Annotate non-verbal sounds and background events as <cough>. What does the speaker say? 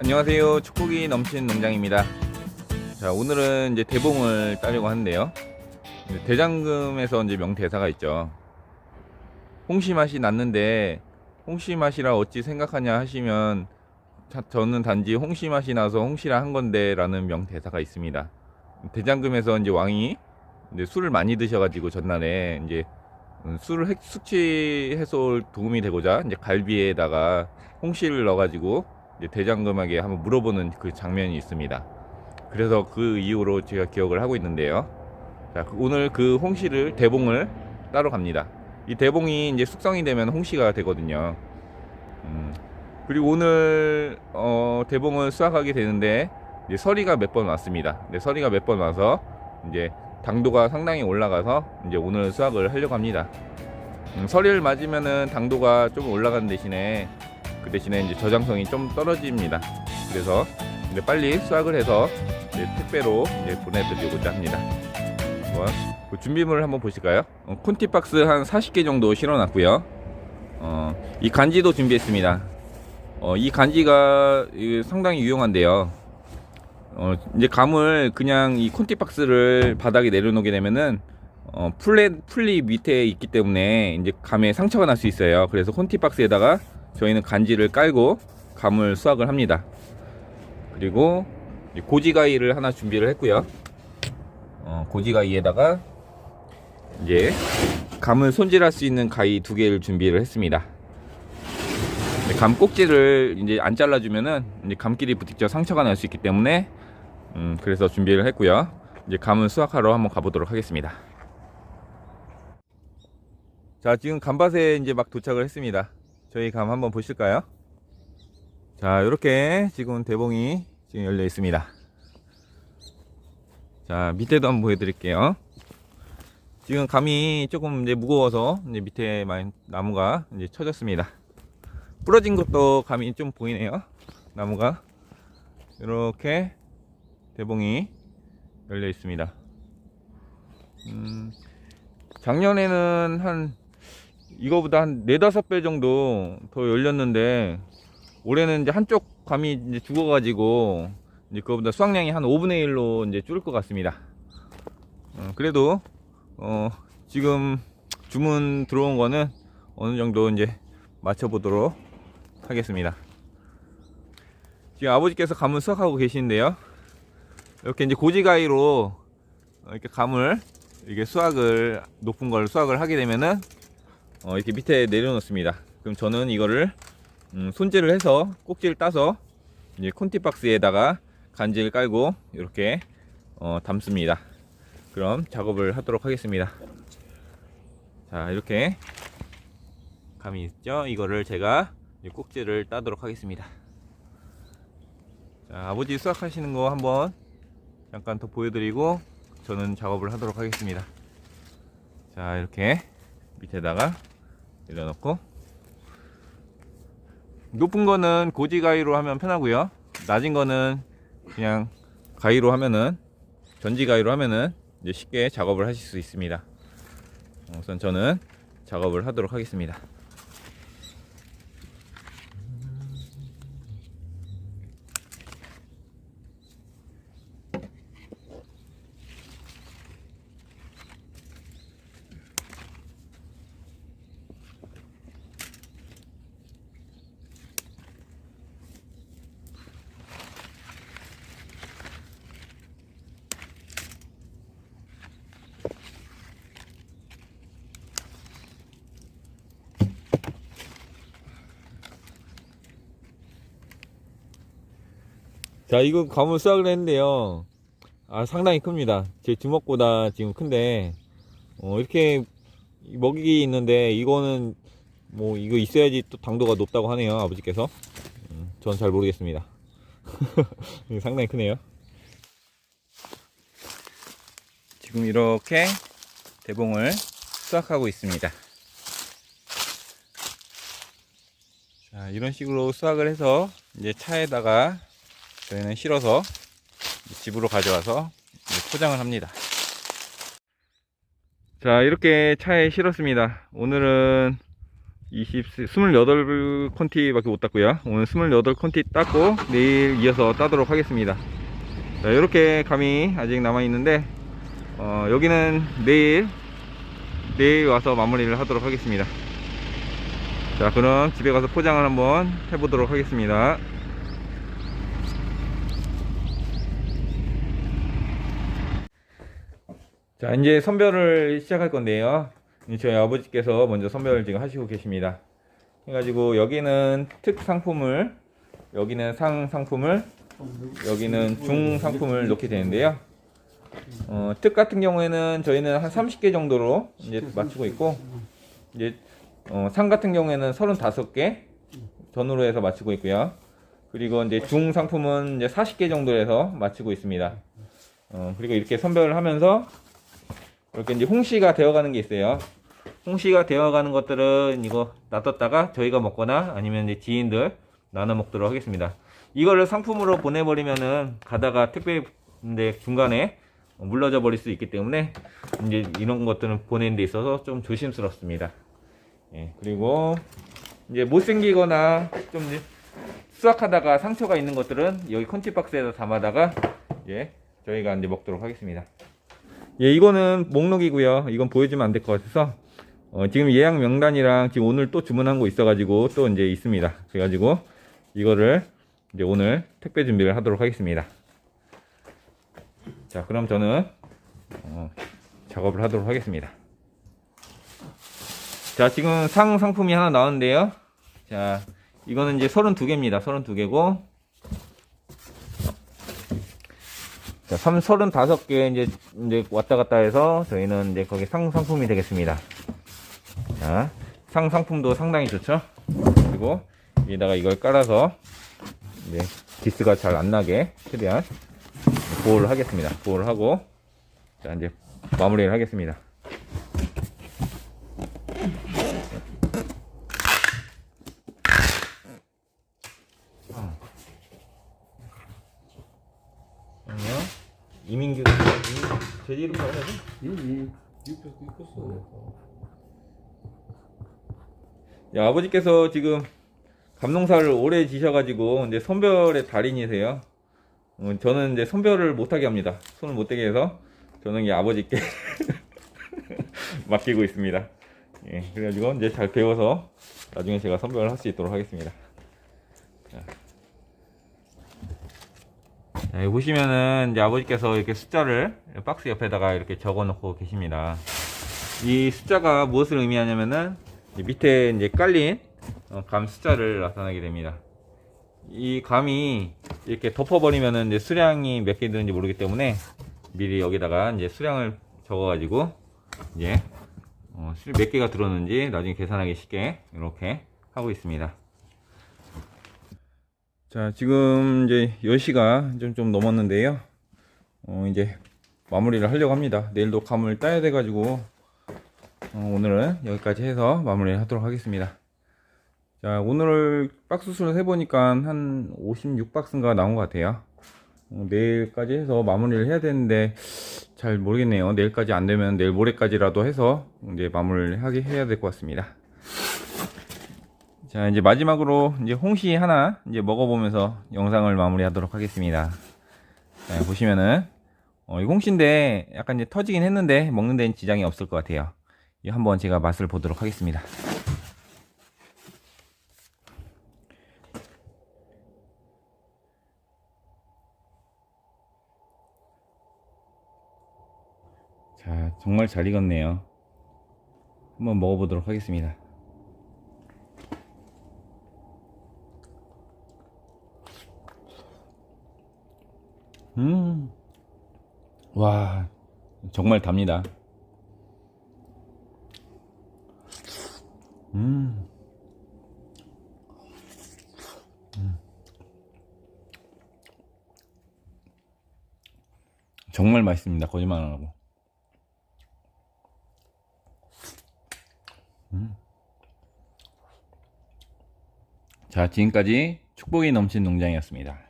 안녕하세요. 축복이 넘치는 농장입니다. 자, 오늘은 이제 대봉을 따려고 하는데요. 대장금에서 이제 명대사가 있죠. 홍시 맛이 났는데 홍시 맛이라 어찌 생각하냐 하시면 자- 저는 단지 홍시 맛이 나서 홍시라 한 건데라는 명대사가 있습니다. 대장금에서 이제 왕이 이제 술을 많이 드셔가지고 전날에 이제 음, 술을 핵- 숙취 해소 도움이 되고자 이제 갈비에다가 홍시를 넣어가지고 대장금에게 한번 물어보는 그 장면이 있습니다. 그래서 그 이후로 제가 기억을 하고 있는데요. 자, 그- 오늘 그 홍시를 대봉을 따러 갑니다. 이 대봉이 이제 숙성이 되면 홍시가 되거든요. 음, 그리고 오늘 어, 대봉을 수확하게 되는데 이제 서리가 몇 번 왔습니다. 근데 서리가 몇 번 와서 이제 당도가 상당히 올라가서 이제 오늘 수확을 하려고 합니다. 음, 서리를 맞으면은 당도가 좀 올라가는 대신에 그 대신에 이제 저장성이 좀 떨어집니다. 그래서 이제 빨리 수확을 해서 이제 택배로 이제 보내드리고자 합니다. 한번 그 준비물을 한번 보실까요? 어, 콘티 박스 한 40개 정도 실어놨고요. 어, 이 간지도 준비했습니다. 어, 이 간지가 이 상당히 유용한데요. 어, 이제 감을 그냥 이 콘티 박스를 바닥에 내려놓게 되면은 어, 플랫 풀리 밑에 있기 때문에 이제 감에 상처가 날 수 있어요. 그래서 콘티 박스에다가 저희는 간지를 깔고 감을 수확을 합니다. 그리고 이 고지가이를 하나 준비를 했고요. 어, 고지가이에다가 이제 감을 손질할 수 있는 가위 두 개를 준비를 했습니다. 네, 감 꼭지를 이제 안 잘라주면은 이제 감끼리 부딪혀 상처가 날 수 있기 때문에 음, 그래서 준비를 했고요. 이제 감을 수확하러 한번 가보도록 하겠습니다. 자, 지금 감밭에 이제 막 도착을 했습니다. 저희 감 한번 보실까요? 자, 이렇게 지금 대봉이 지금 열려 있습니다. 자, 밑에도 한번 보여드릴게요. 지금 감이 조금 이제 무거워서 이제 밑에 나무가 이제 쳐졌습니다. 부러진 것도 감이 좀 보이네요. 나무가 이렇게 대봉이 열려 있습니다. 음, 작년에는 한 이거보다 한 네다섯 배 정도 더 열렸는데 올해는 이제 한쪽 감이 이제 죽어가지고 이제 그거보다 수확량이 한 5분의 1로 이제 줄을 것 같습니다. 어, 그래도 어, 지금 주문 들어온 거는 어느 정도 이제 맞춰보도록 하겠습니다. 지금 아버지께서 감을 수확하고 계시는데요. 이렇게 이제 고지가위로 이렇게 감을 이렇게 수확을 높은 걸 수확을 하게 되면은 어, 이렇게 밑에 내려놓습니다. 그럼 저는 이거를 음, 손질을 해서 꼭지를 따서 이제 콘티 박스에다가 간지를 깔고 이렇게 어, 담습니다. 그럼 작업을 하도록 하겠습니다. 자 이렇게 감이 있죠? 이거를 제가 꼭지를 따도록 하겠습니다. 자 아버지 수확하시는 거 한번 잠깐 더 보여드리고 저는 작업을 하도록 하겠습니다. 자 이렇게 밑에다가 내려놓고. 높은 거는 고지 가위로 하면 편하고요. 낮은 거는 그냥 가위로 하면은 전지 가위로 하면은 이제 쉽게 작업을 하실 수 있습니다. 우선 저는 작업을 하도록 하겠습니다 자 이거 가물 수확을 했는데요. 아 상당히 큽니다. 제 주먹보다 지금 큰데 어, 이렇게 먹이기 있는데 이거는 뭐 이거 있어야지 또 당도가 높다고 하네요 아버지께서. 음, 전잘 모르겠습니다. <laughs> 상당히 크네요. 지금 이렇게 대봉을 수확하고 있습니다. 자 이런 식으로 수확을 해서 이제 차에다가 저희는 실어서 집으로 가져와서 포장을 합니다. 자, 이렇게 차에 실었습니다. 오늘은 20, 28 콘티밖에 못 땄고요. 오늘 28 콘티 땄고 내일 이어서 따도록 하겠습니다. 자, 이렇게 감이 아직 남아 있는데 어, 여기는 내일 내일 와서 마무리를 하도록 하겠습니다. 자, 그럼 집에 가서 포장을 한번 해보도록 하겠습니다. 자, 이제 선별을 시작할 건데요. 저희 아버지께서 먼저 선별을 지금 하시고 계십니다. 해가지고 여기는 특 상품을, 여기는 상 상품을, 여기는 중 상품을 놓게 되는데요. 어, 특 같은 경우에는 저희는 한 30개 정도로 이제 맞추고 있고, 이제 어, 상 같은 경우에는 35개 전후로 해서 맞추고 있고요. 그리고 이제 중 상품은 이제 40개 정도 해서 맞추고 있습니다. 어, 그리고 이렇게 선별을 하면서 이렇게 이제 홍시가 되어가는 게 있어요. 홍시가 되어가는 것들은 이거 놔뒀다가 저희가 먹거나 아니면 이제 지인들 나눠 먹도록 하겠습니다. 이거를 상품으로 보내버리면은 가다가 택배인데 중간에 물러져 버릴 수 있기 때문에 이제 이런 것들은 보내는 데 있어서 좀 조심스럽습니다. 예, 그리고 이제 못생기거나 좀 수확하다가 상처가 있는 것들은 여기 컨치박스에서 담아다가 예, 저희가 이제 먹도록 하겠습니다. 예, 이거는 목록이고요. 이건 보여주면 안 될 것 같아서 어, 지금 예약 명단이랑 지금 오늘 또 주문한 거 있어가지고 또 이제 있습니다. 그래가지고 이거를 이제 오늘 택배 준비를 하도록 하겠습니다. 자, 그럼 저는 어, 작업을 하도록 하겠습니다. 자, 지금 상 상품이 하나 나왔는데요. 자, 이거는 이제 32개입니다. 32개고 자, 3, 35개 이제, 이제 왔다 갔다 해서 저희는 이제 거기 상 상품이 되겠습니다. 자, 상 상품도 상당히 좋죠. 그리고 여기다가 이걸 깔아서 이제 기스가 잘 안 나게 최대한 보호를 하겠습니다. 보호를 하고 자, 이제 마무리를 하겠습니다. 아니요. 이민규 제 이름 나오죠 이 육백 육백서 야, 아버지께서 지금 감농사를 오래 지셔가지고 이제 선별의 달인이세요. 어, 저는 이제 선별을 못하게 합니다. 손을 못 대게 해서 저는 이 아버지께 <laughs> 맡기고 있습니다. 예, 그래가지고 이제 잘 배워서 나중에 제가 선별을 할 수 있도록 하겠습니다. 자. 자, 여기 보시면은 이제 아버지께서 이렇게 숫자를 박스 옆에다가 이렇게 적어 놓고 계십니다. 이 숫자가 무엇을 의미하냐면은 이 밑에 이제 깔린 어, 감 숫자를 나타나게 됩니다. 이 감이 이렇게 덮어버리면은 이제 수량이 몇개 드는지 모르기 때문에 미리 여기다가 이제 수량을 적어 가지고 이제 어, 술몇 개가 들었는지 나중에 계산하기 쉽게 이렇게 하고 있습니다. 자, 지금 이제 10시가 좀, 좀 넘었는데요. 어, 이제 마무리를 하려고 합니다. 내일도 감을 따야 돼 가지고 어, 오늘은 여기까지 해서 마무리를 하도록 하겠습니다. 자, 오늘 박스 수를 해보니까 한 56박스인가 나온 것 같아요. 어, 내일까지 해서 마무리를 해야 되는데 잘 모르겠네요. 내일까지 안 되면 내일 모레까지라도 해서 이제 마무리를 하게 해야 될 것 같습니다. 자, 이제 마지막으로 이제 홍시 하나 이제 먹어보면서 영상을 마무리하도록 하겠습니다. 자, 보시면은 어, 이 홍시인데 약간 이제 터지긴 했는데 먹는 데는 지장이 없을 것 같아요. 이 한번 제가 맛을 보도록 하겠습니다. 자, 정말 잘 익었네요. 한번 먹어보도록 하겠습니다. 음, 와, 정말 답니다. 음. 음. 정말 맛있습니다. 거짓말 안 하고. 음. 자, 지금까지 축복이 넘친 농장이었습니다.